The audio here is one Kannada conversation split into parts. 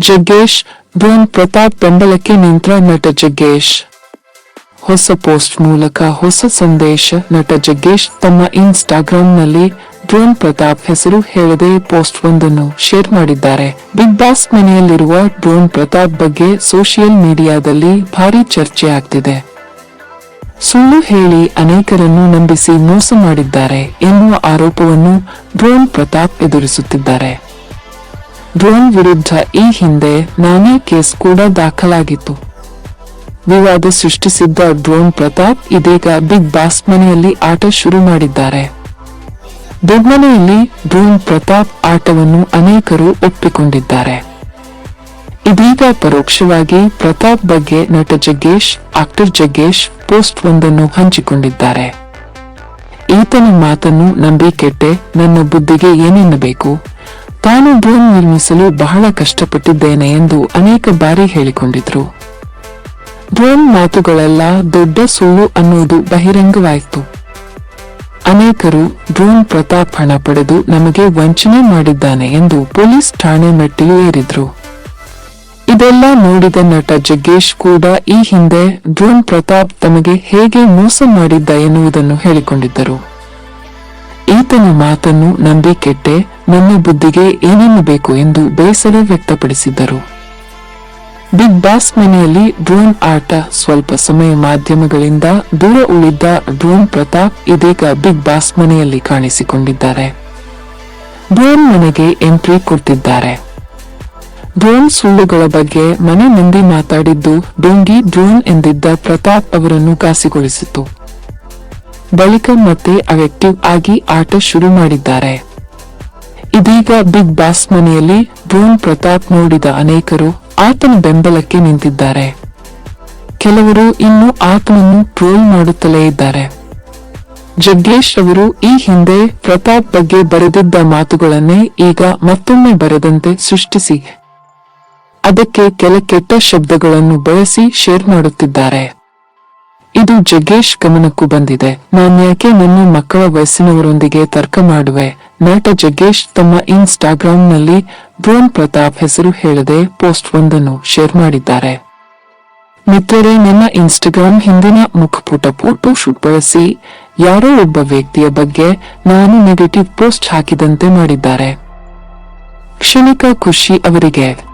ಜಗ್ಗೇಶ್ ಡ್ರೋನ್ ಪ್ರತಾಪ್ ಬೆಂಬಲಕ್ಕೆ ನಿಂತ ನಟ ಜಗ್ಗೇಶ್. ಹೊಸ ಪೋಸ್ಟ್ ಮೂಲಕ ಹೊಸ ಸಂದೇಶ, ನಟ ಜಗ್ಗೇಶ್ ತಮ್ಮ ಇನ್ಸ್ಟಾಗ್ರಾಂನಲ್ಲಿ ಡ್ರೋನ್ ಪ್ರತಾಪ್ ಹೆಸರು ಹೇಳದೆ ಪೋಸ್ಟ್ ಒಂದನ್ನು ಶೇರ್ ಮಾಡಿದ್ದಾರೆ. ಬಿಗ್ ಬಾಸ್ ಮನೆಯಲ್ಲಿರುವ ಡ್ರೋನ್ ಪ್ರತಾಪ್ ಬಗ್ಗೆ ಸೋಷಿಯಲ್ ಮೀಡಿಯಾದಲ್ಲಿ ಭಾರಿ ಚರ್ಚೆ ಆಗ್ತಿದೆ. ಸುಳ್ಳು ಹೇಳಿ ಅನೇಕರನ್ನು ನಂಬಿಸಿ ಮೋಸ ಮಾಡಿದ್ದಾರೆ ಎನ್ನುವ ಆರೋಪವನ್ನು ಡ್ರೋನ್ ಪ್ರತಾಪ್ ಎದುರಿಸುತ್ತಿದ್ದಾರೆ. ಡ್ರೋನ್ ವಿರುದ್ಧ ಈ ಹಿಂದೆ ನಾನೇ ಕೇಸ್ ಕೂಡ ದಾಖಲಾಗಿತ್ತು. ವಿವಾದ ಸೃಷ್ಟಿಸಿದ್ದ ಡ್ರೋನ್ ಪ್ರತಾಪ್ ಇದೀಗ ಬಿಗ್ ಬಾಸ್ ಮನೆಯಲ್ಲಿ ಆಟ ಶುರು ಮಾಡಿದ್ದಾರೆ. ಮನೆಯಲ್ಲಿ ಡ್ರೋನ್ ಪ್ರತಾಪ್ ಆಟವನ್ನು ಅನೇಕರು ಒಪ್ಪಿಕೊಂಡಿದ್ದಾರೆ. ಇದೀಗ ಪರೋಕ್ಷವಾಗಿ ಪ್ರತಾಪ್ ಬಗ್ಗೆ ನಟ ಜಗ್ಗೇಶ್, ಆಕ್ಟರ್ ಜಗ್ಗೇಶ್ ಪೋಸ್ಟ್ ಒಂದನ್ನು ಹಂಚಿಕೊಂಡಿದ್ದಾರೆ. ಈತನ ಮಾತನ್ನು ನಂಬಿಕೆಟ್ಟೆ ನನ್ನ ಬುದ್ಧಿಗೆ ಏನೆನ್ನಬೇಕು? ತಾನು ಡ್ರೋನ್ ನಿರ್ಮಿಸಲು ಬಹಳ ಕಷ್ಟಪಟ್ಟಿದ್ದೇನೆ ಎಂದು ಅನೇಕ ಬಾರಿ ಹೇಳಿಕೊಂಡಿದ್ರು. ಡ್ರೋನ್ ಮಾತುಗಳೆಲ್ಲ ದೊಡ್ಡ ಸುಳ್ಳು ಅನ್ನೋದು ಬಹಿರಂಗವಾಯಿತು. ಅನೇಕರು ಡ್ರೋನ್ ಪ್ರತಾಪ್ ಹಣ ಪಡೆದು ನಮಗೆ ವಂಚನೆ ಮಾಡಿದ್ದಾನೆ ಎಂದು ಪೊಲೀಸ್ ಠಾಣೆ ಮೆಟ್ಟಿಲು ಏರಿದ್ರು. ಇದೆಲ್ಲ ನೋಡಿದ ನಟ ಜಗ್ಗೇಶ್ ಕೂಡ ಈ ಹಿಂದೆ ಡ್ರೋನ್ ಪ್ರತಾಪ್ ತಮಗೆ ಹೇಗೆ ಮೋಸ ಮಾಡಿದ್ದ ಎನ್ನುವುದನ್ನು ಹೇಳಿಕೊಂಡಿದ್ದರು. ಈತನ ಮಾತನ್ನು ನಂಬಿ ಕೆಟ್ಟೆ ನನ್ನ ಬುದ್ಧಿಗೆ ಏನೇನು ಬೇಕು ಎಂದು ಬೇಸರ ವ್ಯಕ್ತಪಡಿಸಿದ್ದರು. ಬಿಗ್ ಬಾಸ್ ಮನೆಯಲ್ಲಿ ಡ್ರೋನ್ ಆಟ ಸ್ವಲ್ಪ ಸಮಯ ಮಾಧ್ಯಮಗಳಿಂದ ದೂರ ಉಳಿದ ಡ್ರೋನ್ ಪ್ರತಾಪ್ ಇದೀಗ ಬಿಗ್ ಬಾಸ್ ಮನೆಯಲ್ಲಿ ಕಾಣಿಸಿಕೊಂಡಿದ್ದಾರೆ. ಡ್ರೋನ್ ಮನೆಗೆ ಎಂಟ್ರಿ ಕೊಟ್ಟಿದ್ದಾರೆ ಡ್ರೋನ್ ಸುಳ್ಳುಗಳ ಬಗ್ಗೆ ಮನೆ ಮಂದಿ ಮಾತಾಡಿದ್ದು ಡೋಂಗಿ ಡ್ರೋನ್ ಎಂದಿದ್ದ ಪ್ರತಾಪ್ ಅವರನ್ನು ಕಾಸಿಗೊಳಿಸಿತು. ಬಳಿಕ ಮತ್ತೆ ಅವೆಕ್ಟಿವ್ ಆಗಿ ಆಟ ಶುರು ಮಾಡಿದ್ದಾರೆ. ಇದೀಗ ಬಿಗ್ ಬಾಸ್ ಮನೆಯಲ್ಲಿ ಡ್ರೋನ್ ಪ್ರತಾಪ್ ನೋಡಿದ ಅನೇಕರು ಆತನ ಬೆಂಬಲಕ್ಕೆ ನಿಂತಿದ್ದಾರೆ. ಕೆಲವರು ಇನ್ನು ಆತನನ್ನು ಟ್ರೋಲ್ ಮಾಡುತ್ತಲೇ ಇದ್ದಾರೆ. ಜಗ್ಗೇಶ್ ಅವರು ಈ ಹಿಂದೆ ಪ್ರತಾಪ್ ಬಗ್ಗೆ ಬರೆದಿದ್ದ ಮಾತುಗಳನ್ನೇ ಈಗ ಮತ್ತೊಮ್ಮೆ ಬರೆದಂತೆ ಸೃಷ್ಟಿಸಿ. ಅದಕ್ಕೆ ಕೆಲ ಕೆಟ್ಟ ಶಬ್ದಗಳನ್ನು ಬಳಸಿ ಶೇರ್ ಮಾಡುತ್ತಿದ್ದಾರೆ. ಇದು ಜಗ್ಗೇಶ್ ಗಮನಕ್ಕೂ ಬಂದಿದೆ. ನಾನ್ಯಾಕೆ ನನ್ನ ಮಕ್ಕಳ ವಯಸ್ಸಿನವರೊಂದಿಗೆ ತರ್ಕ ಮಾಡುವೆ? ನಟ ಜಗ್ಗೇಶ್ ತಮ್ಮ ಇನ್ಸ್ಟಾಗ್ರಾಂನಲ್ಲಿ ಡ್ರೋನ್ ಪ್ರತಾಪ್ ಹೆಸರು ಹೇಳದೆ ಪೋಸ್ಟ್ ಒಂದನ್ನು ಶೇರ್ ಮಾಡಿದ್ದಾರೆ. ಮಿತ್ರರೇ, ನನ್ನ ಇನ್ಸ್ಟಾಗ್ರಾಂ ಹಿಂದಿನ ಮುಖಪುಟ ಫೋಟೋ ಶೂಟ್ ಬಳಸಿ ಯಾರೋ ಒಬ್ಬ ವ್ಯಕ್ತಿಯ ಬಗ್ಗೆ ನಾನು ನೆಗೆಟಿವ್ ಪೋಸ್ಟ್ ಹಾಕಿದಂತೆ ಮಾಡಿದ್ದಾರೆ. ಕ್ಷಣಿಕ ಖುಷಿ ಅವರಿಗೆ.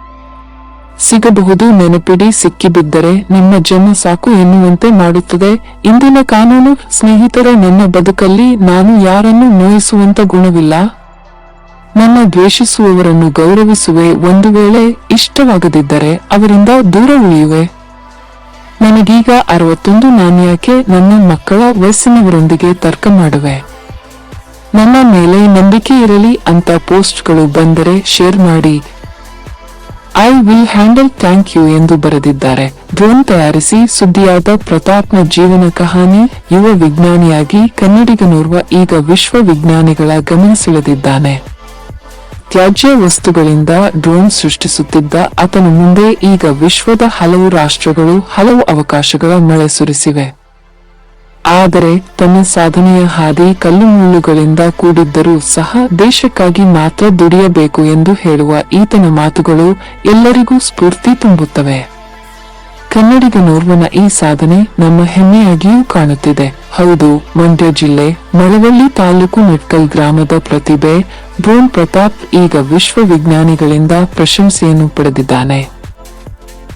ಸಿಗಬಹುದು ನೆನಪಿಡಿ ಸಿಕ್ಕಿಬಿದ್ದರೆ ನಿಮ್ಮ ಜನ್ಮ ಸಾಕು ಎನ್ನುವಂತೆ ಮಾಡುತ್ತದೆ. ಇಂದಿನ ಕಾನೂನು ಸ್ನೇಹಿತರ, ನನ್ನ ಬದುಕಲ್ಲಿ ನಾನು ಯಾರನ್ನು ನೋಯಿಸುವಂತ ಗುಣವಿಲ್ಲ. ನನ್ನ ದ್ವೇಷಿಸುವವರನ್ನು ಗೌರವಿಸುವೆ. ಒಂದು ವೇಳೆ ಇಷ್ಟವಾಗದಿದ್ದರೆ ಅವರಿಂದ ದೂರ ಉಳಿಯುವೆ. ನನಗೀಗ ಅರವತ್ತೊಂದು ನಾಣ್ಯಕ್ಕೆ ನನ್ನ ಮಕ್ಕಳ ವಯಸ್ಸಿನವರೊಂದಿಗೆ ತರ್ಕ ಮಾಡುವೆ. ನನ್ನ ಮೇಲೆ ನಂಬಿಕೆ ಇರಲಿ ಅಂತ ಪೋಸ್ಟ್ಗಳು ಬಂದರೆ ಶೇರ್ ಮಾಡಿ. I will handle thank you ಎಂದು ಬರೆದಿದ್ದಾರೆ. ಡ್ರೋನ್ ತಯಾರಿಸಿ ಸುದ್ದಿಯಾದ ಪ್ರತಾಪ್ನ ಜೀವನ ಕಹಾನಿ, ಯುವ ವಿಜ್ಞಾನಿಯಾಗಿ ಕನ್ನಡಿಗನೋರ್ವ ಈಗ ವಿಶ್ವ ವಿಜ್ಞಾನಿಗಳ ಗಮನ ಸೆಳೆದಿದ್ದಾನೆ ತ್ಯಾಜ್ಯ ವಸ್ತುಗಳಿಂದ ಡ್ರೋನ್ ಸೃಷ್ಟಿಸುತ್ತಿದ್ದ ಆತನ ಮುಂದೆ ಈಗ ವಿಶ್ವದ ಹಲವು ರಾಷ್ಟ್ರಗಳು ಹಲವು ಅವಕಾಶಗಳ ಮಳೆ ಸುರಿಸಿವೆ. ಆದರೆ ತನ್ನ ಸಾಧನೆಯ ಹಾದಿ ಕಲ್ಲು ಮುಳ್ಳುಗಳಿಂದ ಕೂಡಿದ್ದರೂ ಸಹ ದೇಶಕ್ಕಾಗಿ ಮಾತ್ರ ದುಡಿಯಬೇಕು ಎಂದು ಹೇಳುವ ಈತನ ಮಾತುಗಳು ಎಲ್ಲರಿಗೂ ಸ್ಫೂರ್ತಿ ತುಂಬುತ್ತವೆ. ಕನ್ನಡಿಗನೋರ್ವನ ಈ ಸಾಧನೆ ನಮ್ಮ ಹೆಮ್ಮೆಯಾಗಿಯೂ ಕಾಣುತ್ತಿದೆ. ಹೌದು, ಮಂಡ್ಯ ಜಿಲ್ಲೆ ಮಳವಳ್ಳಿ ತಾಲೂಕು ಮೆಟ್ಕಲ್ ಗ್ರಾಮದ ಪ್ರತಿಭೆ ಬ್ರೋನ್ ಪ್ರತಾಪ್ ಈಗ ವಿಶ್ವ ವಿಜ್ಞಾನಿಗಳಿಂದ ಪ್ರಶಂಸೆಯನ್ನು ಪಡೆದಿದ್ದಾನೆ.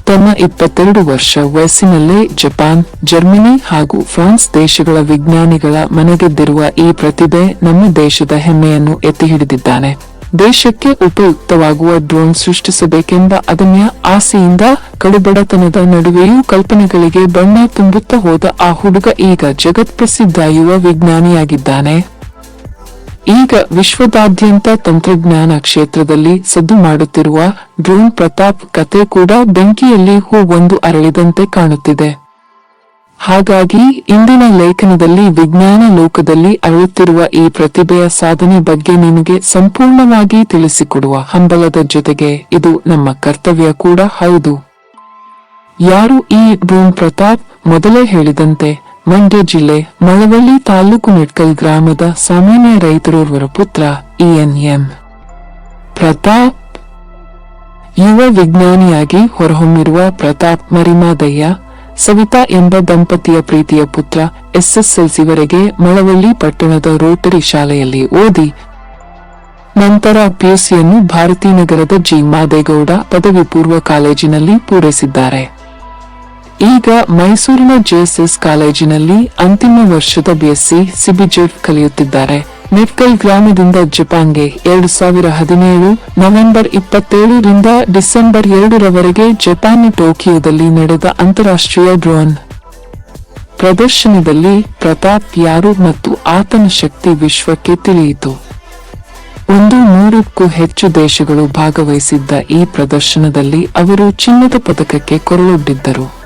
ತನ್ನ ಇಪ್ಪತ್ತೆರಡು ವರ್ಷ ವಯಸ್ಸಿನಲ್ಲೇ ಜಪಾನ್, ಜರ್ಮನಿ ಹಾಗೂ ಫ್ರಾನ್ಸ್ ದೇಶಗಳ ವಿಜ್ಞಾನಿಗಳ ಮನೆಗೆದ್ದಿರುವ ಈ ಪ್ರತಿಭೆ ನಮ್ಮ ದೇಶದ ಹೆಮ್ಮೆಯನ್ನು ಎತ್ತಿ ಹಿಡಿದಿದ್ದಾನೆ. ದೇಶಕ್ಕೆ ಉಪಯುಕ್ತವಾಗುವ ಡ್ರೋನ್ ಸೃಷ್ಟಿಸಬೇಕೆಂಬ ಅದಮ್ಯ ಆಸೆಯಿಂದ ಕಡುಬಡತನದ ನಡುವೆಯೂ ಕಲ್ಪನೆಗಳಿಗೆ ಬಣ್ಣ ತುಂಬುತ್ತಾ ಹೋದ ಆ ಹುಡುಗ ಈಗ ಜಗತ್ಪ್ರಸಿದ್ಧ ಯುವ ವಿಜ್ಞಾನಿಯಾಗಿದ್ದಾನೆ. ಈಗ ವಿಶ್ವದಾದ್ಯಂತ ತಂತ್ರಜ್ಞಾನ ಕ್ಷೇತ್ರದಲ್ಲಿ ಸದ್ದು ಮಾಡುತ್ತಿರುವ ಡ್ರೋನ್ ಪ್ರತಾಪ್ ಕತೆ ಕೂಡ ಬೆಂಕಿಯಲ್ಲಿ ಹೂ ಒಂದು ಅರಳಿದಂತೆ ಕಾಣುತ್ತಿದೆ. ಹಾಗಾಗಿ ಇಂದಿನ ಲೇಖನದಲ್ಲಿ ವಿಜ್ಞಾನ ಲೋಕದಲ್ಲಿ ಅರಳುತ್ತಿರುವ ಈ ಪ್ರತಿಭೆಯ ಸಾಧನೆ ಬಗ್ಗೆ ನಿಮಗೆ ಸಂಪೂರ್ಣವಾಗಿ ತಿಳಿಸಿಕೊಡುವ ಹಂಬಲದ ಜೊತೆಗೆ ಇದು ನಮ್ಮ ಕರ್ತವ್ಯ ಕೂಡ ಹೌದು. ಯಾರು ಈ ಡ್ರೋನ್ ಪ್ರತಾಪ್? ಮೊದಲೇ ಹೇಳಿದಂತೆ ಮಂಡ್ಯ ಜಿಲ್ಲೆ ಮಳವಳ್ಳಿ ತಾಲೂಕು ಮೆಟ್ಕಲ್ ಗ್ರಾಮದ ಸಾಮಾನ್ಯ ರೈತರೋರ್ವರ ಪುತ್ರ ಇಎನ್ಎಂ ಪ್ರತಾಪ್ ಯುವ ವಿಜ್ಞಾನಿಯಾಗಿ ಹೊರಹೊಮ್ಮಿರುವ ಪ್ರತಾಪ್ ಮರಿಮಾದಯ್ಯ, ಸವಿತಾ ಎಂಬ ದಂಪತಿಯ ಪ್ರೀತಿಯ ಪುತ್ರ ಎಸ್ಎಸ್ಎಲ್ಸಿವರೆಗೆ ಮಳವಳ್ಳಿ ಪಟ್ಟಣದ ರೋಟರಿ ಶಾಲೆಯಲ್ಲಿ ಓದಿ, ನಂತರ ಪಿಯುಸಿಯನ್ನು ಭಾರತೀನಗರದ ಜಿ. ಮಾದೇಗೌಡ ಪದವಿ ಪೂರ್ವ ಕಾಲೇಜಿನಲ್ಲಿ ಪೂರೈಸಿದ್ದಾರೆ. ಈಗ ಮೈಸೂರಿನ ಜೆಎಸ್ಎಸ್ ಕಾಲೇಜಿನಲ್ಲಿ ಅಂತಿಮ ವರ್ಷದ ಬಿಎಸ್ಸಿ ಸಿಬಿಜೆಫ್ ಕಲಿಯುತ್ತಿದ್ದಾರೆ. ಮೆಟ್ಕಲ್ ಗ್ರಾಮದಿಂದ ಜಪಾನ್ಗೆ ಎರಡು ಸಾವಿರ ಹದಿನೇಳು ನವೆಂಬರ್ ಇಪ್ಪತ್ತೇಳರಿಂದ ಡಿಸೆಂಬರ್ ಎರಡರವರೆಗೆ ಜಪಾನ್ ಟೋಕಿಯೋದಲ್ಲಿ ನಡೆದ ಅಂತಾರಾಷ್ಟ್ರೀಯ ಡ್ರೋನ್ ಪ್ರದರ್ಶನದಲ್ಲಿ ಪ್ರತಾಪ್ ಯಾರು ಮತ್ತು ಆತನ ಶಕ್ತಿ ವಿಶ್ವಕ್ಕೆ ತಿಳಿಯಿತು. ಒಂದು ನೂರಕ್ಕೂ ಹೆಚ್ಚು ದೇಶಗಳು ಭಾಗವಹಿಸಿದ್ದ ಈ ಪ್ರದರ್ಶನದಲ್ಲಿ ಅವರು ಚಿನ್ನದ ಪದಕಕ್ಕೆ ಕೊರಳೊಡ್ಡಿದ್ದರು.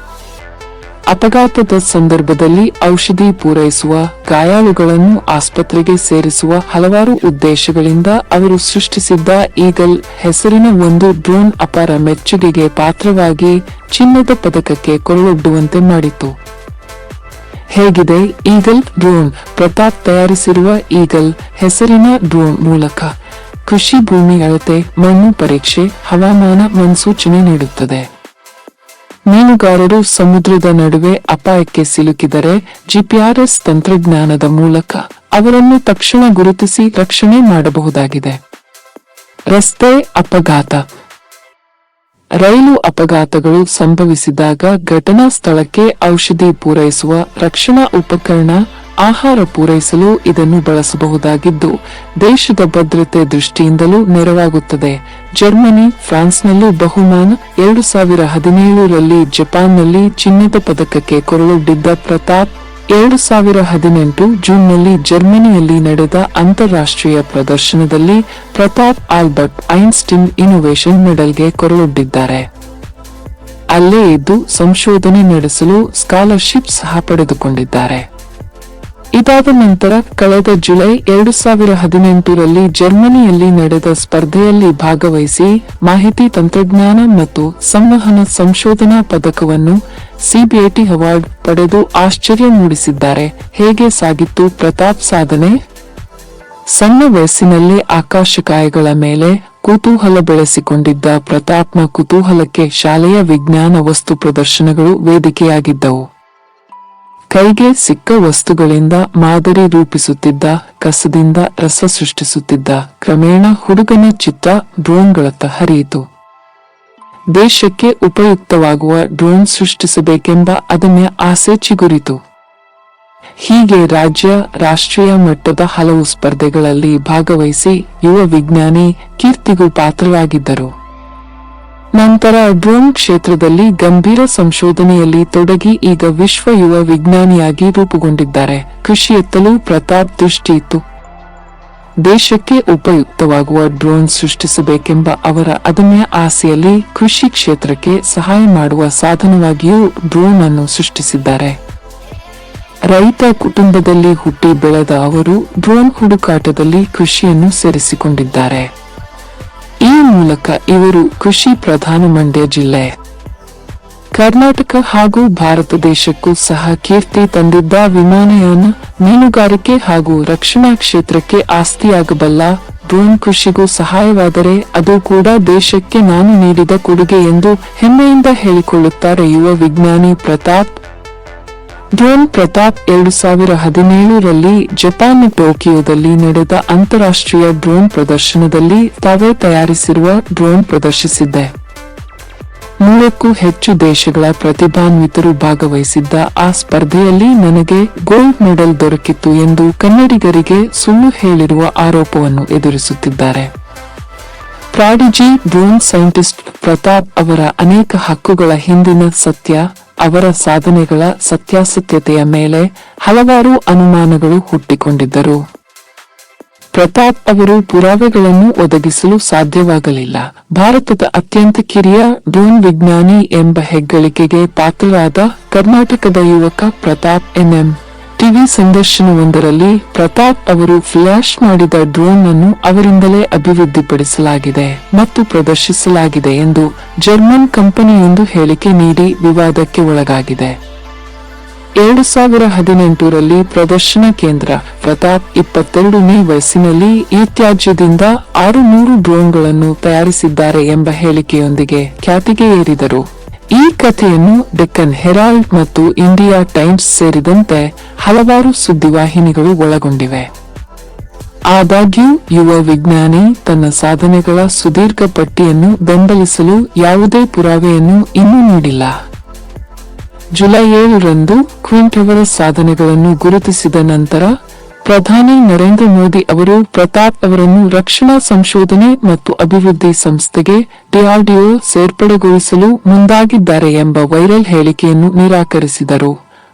ಅಪಘಾತದ ಸಂದರ್ಭದಲ್ಲಿ ಔಷಧಿ ಪೂರೈಸುವ, ಗಾಯಾಳುಗಳನ್ನು ಆಸ್ಪತ್ರೆಗೆ ಸೇರಿಸುವ ಹಲವಾರು ಉದ್ದೇಶಗಳಿಂದ ಅವರು ಸೃಷ್ಟಿಸಿದ್ದ ಈಗಲ್ ಹೆಸರಿನ ಒಂದು ಡ್ರೋನ್ ಅಪಾರ ಮೆಚ್ಚುಗೆಗೆ ಪಾತ್ರವಾಗಿ ಚಿನ್ನದ ಪದಕಕ್ಕೆ ಕೊರಳೊಡ್ಡುವಂತೆ ಮಾಡಿತು. ಹೇಗಿದೆ ಈಗಲ್ ಡ್ರೋನ್? ಪ್ರತಾಪ್ ತಯಾರಿಸಿರುವ ಈಗಲ್ ಹೆಸರಿನ ಡ್ರೋನ್ ಮೂಲಕ ಕೃಷಿ ಭೂಮಿ ಅಳತೆ, ಮಣ್ಣು ಪರೀಕ್ಷೆ, ಹವಾಮಾನ ಮುನ್ಸೂಚನೆ ನೀಡುತ್ತದೆ. ಮೀನುಗಾರರು ಸಮುದ್ರದ ನಡುವೆ ಅಪಾಯಕ್ಕೆ ಸಿಲುಕಿದರೆ ಜಿಪಿಆರ್ಎಸ್ ತಂತ್ರಜ್ಞಾನದ ಮೂಲಕ ಅವರನ್ನು ತಕ್ಷಣ ಗುರುತಿಸಿ ರಕ್ಷಣೆ ಮಾಡಬಹುದಾಗಿದೆ. ರಸ್ತೆ ಅಪಘಾತ. ರೈಲು ಅಪಘಾತಗಳು ಸಂಭವಿಸಿದಾಗ ಘಟನಾ ಸ್ಥಳಕ್ಕೆ ಔಷಧಿ ಪೂರೈಸುವ ರಕ್ಷಣಾ ಉಪಕರಣ ಆಹಾರ ಪೂರೈಸಲು ಇದನ್ನು ಬಳಸಬಹುದಾಗಿದ್ದು, ದೇಶದ ಭದ್ರತೆ ದೃಷ್ಟಿಯಿಂದಲೂ ನೆರವಾಗುತ್ತದೆ. ಜರ್ಮನಿ, ಫ್ರಾನ್ಸ್ನಲ್ಲೂ ಬಹುಮಾನ ಎರಡು ಸಾವಿರ ಹದಿನೇಳರಲ್ಲಿ ಜಪಾನ್ನಲ್ಲಿ ಚಿನ್ನದ ಪದಕಕ್ಕೆ ಕೊರಳೊಡ್ಡಿದ್ದ ಪ್ರತಾಪ್, ಎರಡು ಸಾವಿರ ಹದಿನೆಂಟು ಜೂನ್ನಲ್ಲಿ ಜರ್ಮನಿಯಲ್ಲಿ ನಡೆದ ಅಂತಾರಾಷ್ಟ್ರೀಯ ಪ್ರದರ್ಶನದಲ್ಲಿ ಪ್ರತಾಪ್ ಆಲ್ಬರ್ಟ್ ಐನ್ಸ್ಟಿನ್ ಇನ್ನೋವೇಷನ್ ಮೆಡಲ್ಗೆ ಕೊರಳೊಡ್ಡಿದ್ದಾರೆ. ಅಲ್ಲೇ ಇದ್ದು ಸಂಶೋಧನೆ ನಡೆಸಲು ಸ್ಕಾಲರ್ಶಿಪ್ ಸಹ ಪಡೆದುಕೊಂಡಿದ್ದಾರೆ. ಇದಾದ ನಂತರ ಕಳೆದ ಜುಲೈ ಎರಡು ಸಾವಿರ ಹದಿನೆಂಟರಲ್ಲಿ ಜರ್ಮನಿಯಲ್ಲಿ ನಡೆದ ಸ್ಪರ್ಧೆಯಲ್ಲಿ ಭಾಗವಹಿಸಿ ಮಾಹಿತಿ ತಂತ್ರಜ್ಞಾನ ಮತ್ತು ಸಂವಹನ ಸಂಶೋಧನಾ ಪದಕವನ್ನು ಸಿಬಿಐಟಿ ಅವಾರ್ಡ್ ಪಡೆದು ಆಶ್ಚರ್ಯ ಮೂಡಿಸಿದ್ದಾರೆ. ಹೇಗೆ ಸಾಗಿತ್ತು ಪ್ರತಾಪ್ ಸಾಧನೆ? ಸಣ್ಣ ವಯಸ್ಸಿನಲ್ಲಿ ಆಕಾಶಕಾಯಗಳ ಮೇಲೆ ಕುತೂಹಲ ಬೆಳೆಸಿಕೊಂಡಿದ್ದ ಪ್ರತಾಪ್ನ ಕುತೂಹಲಕ್ಕೆ ಶಾಲೆಯ ವಿಜ್ಞಾನ ವಸ್ತು ಪ್ರದರ್ಶನಗಳು ವೇದಿಕೆಯಾಗಿದ್ದವು. ಕೈಗೆ ಸಿಕ್ಕ ವಸ್ತುಗಳಿಂದ ಮಾದರಿ ರೂಪಿಸುತ್ತಿದ್ದ, ಕಸದಿಂದ ರಸ ಸೃಷ್ಟಿಸುತ್ತಿದ್ದ, ಕ್ರಮೇಣ ಹುಡುಗನ ಚಿತ್ತ ಡ್ರೋನ್ಗಳತ್ತ ಹರಿಯಿತು. ದೇಶಕ್ಕೆ ಉಪಯುಕ್ತವಾಗುವ ಡ್ರೋನ್ ಸೃಷ್ಟಿಸಬೇಕೆಂಬ ಅದನ್ನೇ ಆಸೆ ಚಿಗುರಿತು. ಹೀಗೆ ರಾಜ್ಯ, ರಾಷ್ಟ್ರೀಯ ಮಟ್ಟದ ಹಲವು ಸ್ಪರ್ಧೆಗಳಲ್ಲಿ ಭಾಗವಹಿಸಿ ಯುವ ವಿಜ್ಞಾನಿ ಕೀರ್ತಿಗೂ ಪಾತ್ರರಾಗಿದ್ದರು. ನಂತರ ಡ್ರೋನ್ ಕ್ಷೇತ್ರದಲ್ಲಿ ಗಂಭೀರ ಸಂಶೋಧನೆಯಲ್ಲಿ ತೊಡಗಿ ಈಗ ವಿಶ್ವ ಯುವ ವಿಜ್ಞಾನಿಯಾಗಿ ರೂಪುಗೊಂಡಿದ್ದಾರೆ. ಕೃಷಿಯತ್ತಲೂ ಪ್ರತಾಪ್ ದೃಷ್ಟಿ ದೇಶಕ್ಕೆ ಉಪಯುಕ್ತವಾಗುವ ಡ್ರೋನ್ ಸೃಷ್ಟಿಸಬೇಕೆಂಬ ಅವರ ಅದಮ್ಯ ಆಸೆಯಲ್ಲಿ ಕೃಷಿ ಕ್ಷೇತ್ರಕ್ಕೆ ಸಹಾಯ ಮಾಡುವ ಸಾಧನವಾಗಿಯೂ ಡ್ರೋನ್ ಅನ್ನು ಸೃಷ್ಟಿಸಿದ್ದಾರೆ. ರೈತ ಕುಟುಂಬದಲ್ಲಿ ಹುಟ್ಟಿ ಬೆಳೆದ ಅವರು ಡ್ರೋನ್ ಹುಡುಕಾಟದಲ್ಲಿ ಕೃಷಿಯನ್ನು ಸೇರಿಸಿಕೊಂಡಿದ್ದಾರೆ. ಈ ಮೂಲಕ ಇವರು ಕೃಷಿ ಪ್ರಧಾನ ಮಂಡ್ಯ ಜಿಲ್ಲೆ. ಕರ್ನಾಟಕ ಹಾಗೂ ಭಾರತ ದೇಶಕ್ಕೂ ಸಹ ಕೀರ್ತಿ ತಂದಿದ್ದ ವಿಮಾನಯಾನ, ಮೀನುಗಾರಿಕೆ ಹಾಗೂ ರಕ್ಷಣಾ ಕ್ಷೇತ್ರಕ್ಕೆ ಆಸ್ತಿಯಾಗಬಲ್ಲ ಡ್ರೋನ್ ಕೃಷಿಗೂ ಸಹಾಯವಾದರೆ ಅದು ಕೂಡ ದೇಶಕ್ಕೆ ನಾನು ನೀಡಿದ ಕೊಡುಗೆ ಎಂದು ಹೆಮ್ಮೆಯಿಂದ ಹೇಳಿಕೊಳ್ಳುತ್ತಾರೆ ಯುವ ವಿಜ್ಞಾನಿ ಪ್ರತಾಪ್ ಡ್ರೋನ್ ಪ್ರತಾಪ್ ಎರಡು ಸಾವಿರ ಹದಿನೇಳರಲ್ಲಿ ಜಪಾನ್ ಟೋಕಿಯೋದಲ್ಲಿ ನಡೆದ ಅಂತಾರಾಷ್ಟ್ರೀಯ ಡ್ರೋನ್ ಪ್ರದರ್ಶನದಲ್ಲಿ ತಾವೇ ತಯಾರಿಸಿರುವ ಡ್ರೋನ್ ಪ್ರದರ್ಶಿಸಿದ್ದೆ. ನೂರಕ್ಕೂ ಹೆಚ್ಚು ದೇಶಗಳ ಪ್ರತಿಭಾನ್ವಿತರು ಭಾಗವಹಿಸಿದ್ದ ಆ ಸ್ಪರ್ಧೆಯಲ್ಲಿ ನನಗೆ ಗೋಲ್ಡ್ ಮೆಡಲ್ ದೊರಕಿತ್ತು ಎಂದು ಕನ್ನಡಿಗರಿಗೆ ಸುಳ್ಳು ಹೇಳಿರುವ ಆರೋಪವನ್ನು ಎದುರಿಸುತ್ತಿದ್ದಾರೆ. ಪ್ರಾಡಿಜಿ ಡ್ರೋನ್ ಸೈಂಟಿಸ್ಟ್ ಪ್ರತಾಪ್ ಅವರ ಅನೇಕ ಹಕ್ಕುಗಳ ಹಿಂದಿನ ಸತ್ಯ ಅವರ ಸಾಧನೆಗಳ ಸತ್ಯಾಸತ್ಯತೆಯ ಮೇಲೆ ಹಲವಾರು ಅನುಮಾನಗಳು ಹುಟ್ಟಿಕೊಂಡಿದ್ದರು. ಪ್ರತಾಪ್ ಅವರು ಪುರಾವೆಗಳನ್ನು ಒದಗಿಸಲು ಸಾಧ್ಯವಾಗಲಿಲ್ಲ. ಭಾರತದ ಅತ್ಯಂತ ಕಿರಿಯ ಡ್ರೋನ್ ವಿಜ್ಞಾನಿ ಎಂಬ ಹೆಗ್ಗಳಿಕೆಗೆ ಪಾತ್ರರಾದ ಕರ್ನಾಟಕದ ಯುವಕ ಪ್ರತಾಪ್ ಎನ್ಎಂ ಟಿವಿ ಸಂದರ್ಶನವೊಂದರಲ್ಲಿ ಪ್ರತಾಪ್ ಅವರು ಫ್ಲಾಶ್ ಮಾಡಿದ ಡ್ರೋನ್ ಅನ್ನು ಅವರಿಂದಲೇ ಅಭಿವೃದ್ಧಿಪಡಿಸಲಾಗಿದೆ ಮತ್ತು ಪ್ರದರ್ಶಿಸಲಾಗಿದೆ ಎಂದು ಜರ್ಮನ್ ಕಂಪನಿಯೊಂದು ಹೇಳಿಕೆ ನೀಡಿ ವಿವಾದಕ್ಕೆ ಒಳಗಾಗಿದೆ. ಎರಡು ಸಾವಿರ ಹದಿನೆಂಟರಲ್ಲಿ ಪ್ರದರ್ಶನ ಕೇಂದ್ರ ಪ್ರತಾಪ್ ಇಪ್ಪತ್ತೆರಡನೇ ವಯಸ್ಸಿನಲ್ಲಿ ಈ ತ್ಯಾಜ್ಯದಿಂದ ಆರು ನೂರು ಡ್ರೋನ್ಗಳನ್ನು ತಯಾರಿಸಿದ್ದಾರೆ ಎಂಬ ಹೇಳಿಕೆಯೊಂದಿಗೆ ಖ್ಯಾತಿಗೆ ಏರಿದರು ಈ ಕಥೆಯನ್ನು ಡೆಕ್ಕನ್ ಹೆರಾಲ್ಡ್ ಮತ್ತು ಇಂಡಿಯಾ ಟೈಮ್ಸ್ ಸೇರಿದಂತೆ ಹಲವಾರು ಸುದ್ದಿವಾಹಿನಿಗಳು ಒಳಗೊಂಡಿವೆ. ಆದಾಗ್ಯೂ, ಯುವ ವಿಜ್ಞಾನಿ ತನ್ನ ಸಾಧನೆಗಳ ಸುದೀರ್ಘ ಪಟ್ಟಿಯನ್ನು ಬೆಂಬಲಿಸಲು ಯಾವುದೇ ಪುರಾವೆಯನ್ನು ಇನ್ನೂ ನೀಡಿಲ್ಲ. ಜುಲೈ ಏಳರಂದು ಕ್ವಿಂಟ್ ಅವರ ಸಾಧನೆಗಳನ್ನು ಗುರುತಿಸಿದ ನಂತರ ಪ್ರಧಾನಿ ನರೇಂದ್ರ ಮೋದಿ ಅವರು ಪ್ರತಾಪ್ ಅವರನ್ನು ರಕ್ಷಣಾ ಸಂಶೋಧನೆ ಮತ್ತು ಅಭಿವೃದ್ಧಿ ಸಂಸ್ಥೆಗೆ ಡಿಆರ್ಡಿಒ ಸೇರ್ಪಡೆಗೊಳಿಸಲು ಮುಂದಾಗಿದ್ದಾರೆ ಎಂಬ ವೈರಲ್ ಹೇಳಿಕೆಯನ್ನು ನಿರಾಕರಿಸಿದರು.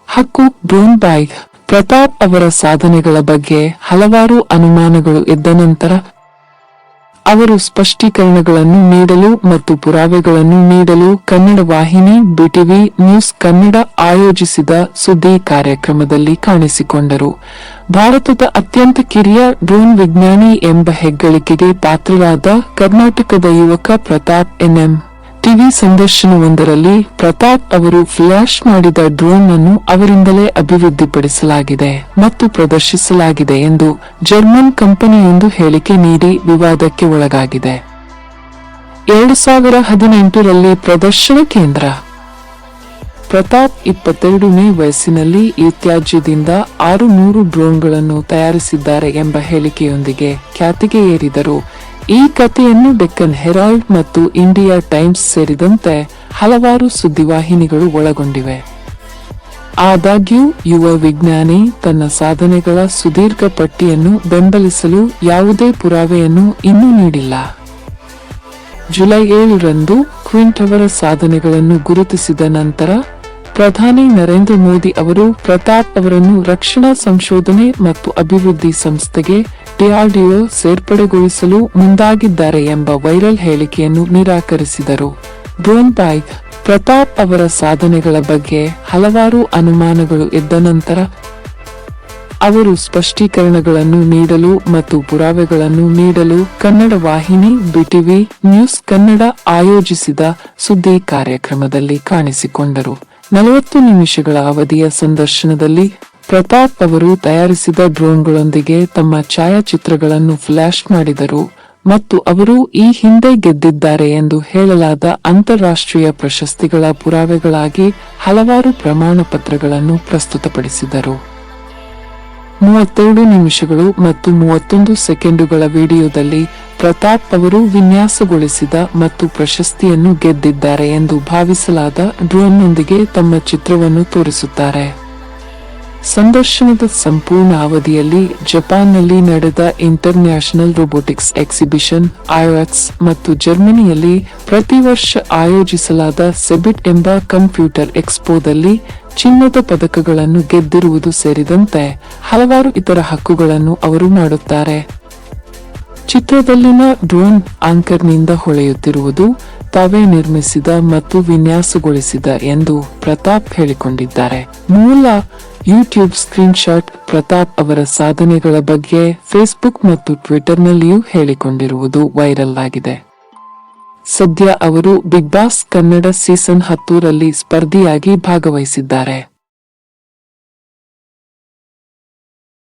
ಹಕ್ಕು ಬ್ರೂನ್ ಬೈಗ್ ಪ್ರತಾಪ್ ಅವರ ಸಾಧನೆಗಳ ಬಗ್ಗೆ ಹಲವಾರು ಅನುಮಾನಗಳು ಇದ್ದ ನಂತರ ಅವರು ಸ್ಪಷ್ಟೀಕರಣಗಳನ್ನು ನೀಡಲು ಮತ್ತು ಪುರಾವೆಗಳನ್ನು ನೀಡಲು ಕನ್ನಡ ವಾಹಿನಿ, ಬಿಟಿವಿ ನ್ಯೂಸ್ ಕನ್ನಡ ಆಯೋಜಿಸಿದ ಸುದ್ದಿ ಕಾರ್ಯಕ್ರಮದಲ್ಲಿ ಕಾಣಿಸಿಕೊಂಡರು. ಭಾರತದ ಅತ್ಯಂತ ಕಿರಿಯ ಡ್ರೋನ್ ವಿಜ್ಞಾನಿ ಎಂಬ ಹೆಗ್ಗಳಿಕೆಗೆ ಪಾತ್ರರಾದ ಕರ್ನಾಟಕದ ಯುವಕ ಪ್ರತಾಪ್ ಎನ್ಎಂ. ಟಿವಿ ಸಂದರ್ಶನವೊಂದರಲ್ಲಿ ಪ್ರತಾಪ್ ಅವರು ಫ್ಲಾಶ್ ಮಾಡಿದ ಡ್ರೋನ್ ಅನ್ನು ಅವರಿಂದಲೇ ಅಭಿವೃದ್ಧಿಪಡಿಸಲಾಗಿದೆ ಮತ್ತು ಪ್ರದರ್ಶಿಸಲಾಗಿದೆ ಎಂದು ಜರ್ಮನ್ ಕಂಪನಿಯೊಂದು ಹೇಳಿಕೆ ನೀಡಿ ವಿವಾದಕ್ಕೆ ಒಳಗಾಗಿದೆ. ಎರಡು ಸಾವಿರ ಹದಿನೆಂಟರಲ್ಲಿ ಪ್ರದರ್ಶನ ಕೇಂದ್ರ. ಪ್ರತಾಪ್ ಇಪ್ಪತ್ತೆರಡನೇ ವಯಸ್ಸಿನಲ್ಲಿ ಈ ತ್ಯಾಜ್ಯದಿಂದ ಆರು ನೂರು ಡ್ರೋನ್ಗಳನ್ನು ತಯಾರಿಸಿದ್ದಾರೆ ಎಂಬ ಹೇಳಿಕೆಯೊಂದಿಗೆ ಖ್ಯಾತಿಗೆ ಏರಿದರು. ಈ ಕಥೆಯನ್ನು ಡೆಕ್ಕನ್ ಹೆರಾಲ್ಡ್ ಮತ್ತು ಇಂಡಿಯಾ ಟೈಮ್ಸ್ ಸೇರಿದಂತೆ ಹಲವಾರು ಸುದ್ದಿವಾಹಿನಿಗಳು ಒಳಗೊಂಡಿವೆ. ಆದಾಗ್ಯೂ, ಯುವ ವಿಜ್ಞಾನಿ ತನ್ನ ಸಾಧನೆಗಳ ಸುದೀರ್ಘ ಪಟ್ಟಿಯನ್ನು ಬೆಂಬಲಿಸಲು ಯಾವುದೇ ಪುರಾವೆಯನ್ನು ಇನ್ನೂ ನೀಡಿಲ್ಲ. ಜುಲೈ ಏಳರಂದು ಕ್ವಿಂಟ್ ಅವರ ಸಾಧನೆಗಳನ್ನು ಗುರುತಿಸಿದ ನಂತರ ಪ್ರಧಾನಿ ನರೇಂದ್ರ ಮೋದಿ ಅವರು ಪ್ರತಾಪ್ ಅವರನ್ನು ರಕ್ಷಣಾ ಸಂಶೋಧನೆ ಮತ್ತು ಅಭಿವೃದ್ಧಿ ಸಂಸ್ಥೆಗೆ ಡಿಆರ್ಡಿಒ ಸೇರ್ಪಡೆಗೊಳಿಸಲು ಮುಂದಾಗಿದ್ದಾರೆ ಎಂಬ ವೈರಲ್ ಹೇಳಿಕೆಯನ್ನು ನಿರಾಕರಿಸಿದರು. ಡ್ರೋನ್ ಬಾಯ್ ಪ್ರತಾಪ್ ಅವರ ಸಾಧನೆಗಳ ಬಗ್ಗೆ ಹಲವಾರು ಅನುಮಾನಗಳು ಎದ್ದ ನಂತರ ಅವರು ಸ್ಪಷ್ಟೀಕರಣಗಳನ್ನು ನೀಡಲು ಮತ್ತು ಪುರಾವೆಗಳನ್ನು ನೀಡಲು ಕನ್ನಡ ವಾಹಿನಿ ಬಿಟಿವಿ ನ್ಯೂಸ್ ಕನ್ನಡ ಆಯೋಜಿಸಿದ ಸುದ್ದಿ ಕಾರ್ಯಕ್ರಮದಲ್ಲಿ ಕಾಣಿಸಿಕೊಂಡರು. ನಲವತ್ತು ನಿಮಿಷಗಳ ಅವಧಿಯ ಸಂದರ್ಶನದಲ್ಲಿ ಪ್ರತಾಪ್ ಅವರು ತಯಾರಿಸಿದ ಡ್ರೋನ್ಗಳೊಂದಿಗೆ ತಮ್ಮ ಛಾಯಾಚಿತ್ರಗಳನ್ನು ಫ್ಲಾಶ್ ಮಾಡಿದರು ಮತ್ತು ಅವರು ಈ ಹಿಂದೆ ಗೆದ್ದಿದ್ದಾರೆ ಎಂದು ಹೇಳಲಾದ ಅಂತಾರಾಷ್ಟ್ರೀಯ ಪ್ರಶಸ್ತಿಗಳ ಪುರಾವೆಗಳಾಗಿ ಹಲವಾರು ಪ್ರಮಾಣ ಪತ್ರಗಳನ್ನು ಪ್ರಸ್ತುತಪಡಿಸಿದರು. ಮೂವತ್ತೆರಡು ನಿಮಿಷಗಳು ಮತ್ತು ಮೂವತ್ತೊಂದು ಸೆಕೆಂಡುಗಳ ವಿಡಿಯೋದಲ್ಲಿ ಪ್ರತಾಪ್ ಅವರು ವಿನ್ಯಾಸಗೊಳಿಸಿದ ಮತ್ತು ಪ್ರಶಸ್ತಿಯನ್ನು ಗೆದ್ದಿದ್ದಾರೆ ಎಂದು ಭಾವಿಸಲಾದ ಡ್ರೋನ್ನೊಂದಿಗೆ ತಮ್ಮ ಚಿತ್ರವನ್ನು ತೋರಿಸುತ್ತಾರೆ. ಸಂದರ್ಶನದ ಸಂಪೂರ್ಣ ಅವಧಿಯಲ್ಲಿ ಜಪಾನ್ನಲ್ಲಿ ನಡೆದ ಇಂಟರ್ನ್ಯಾಷನಲ್ ರೋಬೋಟಿಕ್ಸ್ ಎಕ್ಸಿಬಿಷನ್ ಐಎಕ್ಸ್ ಮತ್ತು ಜರ್ಮನಿಯಲ್ಲಿ ಪ್ರತಿ ವರ್ಷ ಆಯೋಜಿಸಲಾದ ಸೆಬಿಟ್ ಎಂಬ ಕಂಪ್ಯೂಟರ್ ಎಕ್ಸ್ಪೋದಲ್ಲಿ ಚಿನ್ನದ ಪದಕಗಳನ್ನು ಗೆದ್ದಿರುವುದು ಸೇರಿದಂತೆ ಹಲವಾರು ಇತರ ಹಕ್ಕುಗಳನ್ನು ಅವರು ಮಾಡುತ್ತಾರೆ. ಚಿತ್ರದಲ್ಲಿನ ಡ್ರೋನ್ ಆಂಕರ್ನಿಂದ ಹೊಳೆಯುತ್ತಿರುವುದು ತಾವೇ ನಿರ್ಮಿಸಿದ ಮತ್ತು ವಿನ್ಯಾಸಗೊಳಿಸಿದ ಎಂದು ಪ್ರತಾಪ್ ಹೇಳಿಕೊಂಡಿದ್ದಾರೆ. ಮೂಲ ಯೂಟ್ಯೂಬ್ ಸ್ಕ್ರೀನ್ಶಾಟ್ ಪ್ರತಾಪ್ ಅವರ ಸಾಧನೆಗಳ ಬಗ್ಗೆ ಫೇಸ್ಬುಕ್ ಮತ್ತು ಟ್ವಿಟರ್ನಲ್ಲಿಯೂ ಹೇಳಿಕೊಂಡಿರುವುದು ವೈರಲ್ ಆಗಿದೆ. ಸದ್ಯ ಅವರು ಬಿಗ್ ಬಾಸ್ ಕನ್ನಡ ಸೀಸನ್ ಹತ್ತೂರಲ್ಲಿ ಸ್ಪರ್ಧಿಯಾಗಿ ಭಾಗವಹಿಸಿದ್ದಾರೆ.